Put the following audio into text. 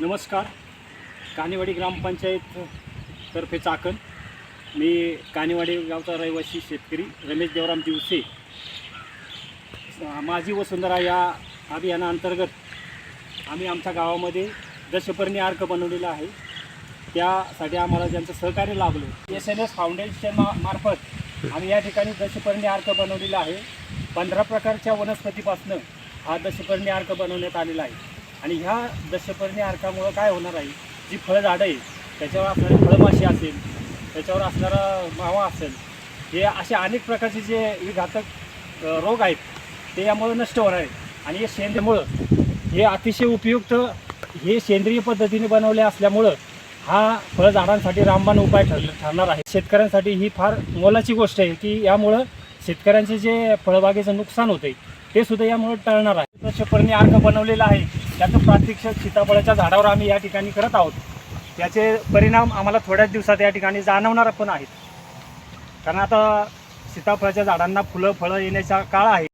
नमस्कार. कानेवाडी ग्रामपंचायत तर्फे चाकण. मी कानेवाडी गावचा रहिवासी शेतकरी रमेश देवराम दिवसे. माझी वसुंधरा या अभियानाअंतर्गत आम्ही आमच्या गावामध्ये दशपर्णी अर्क बनवलेला आहे. त्यासाठी आम्हाला ज्यांचं सहकार्य लाभलं एस एन एस फाउंडेशन मा मार्फत आम्ही या ठिकाणी दशपर्णी अर्क बनवलेला आहे. पंधरा प्रकारच्या वनस्पतीपासनं हा दशपर्णी अर्क बनवण्यात आलेला आहे. आणि ह्या दशपर्णी अर्कामुळं काय होणार आहे? जी फळझाडं आहे त्याच्यावर असणारी फळमाशी असेल त्याच्यावर असणारा मावा असेल हे असे अनेक प्रकारचे जे घातक रोग आहेत ते यामुळं नष्ट होणार आहे. आणि हे सेंद्रियमुळं हे अतिशय उपयुक्त हे सेंद्रिय पद्धतीने बनवले असल्यामुळं हा फळझाडांसाठी रामबाण उपाय ठर ठरणार आहे. शेतकऱ्यांसाठी ही फार मोलाची गोष्ट आहे की यामुळं शेतकऱ्यांचे जे फळबागेचं नुकसान होते ते सुद्धा यामुळे टळणार आहे. दशपर्णी अर्क बनवलेला आहे. त्याचं प्रात्यक्षिक सीताफळाच्या झाडावर आम्ही या ठिकाणी करत आहोत. त्याचे परिणाम आम्हाला थोड्याच दिवसात या ठिकाणी जाणवणार पण आहेत. कारण आता सीताफळाच्या झाडांना फुलं फळं येण्याचा काळ आहे.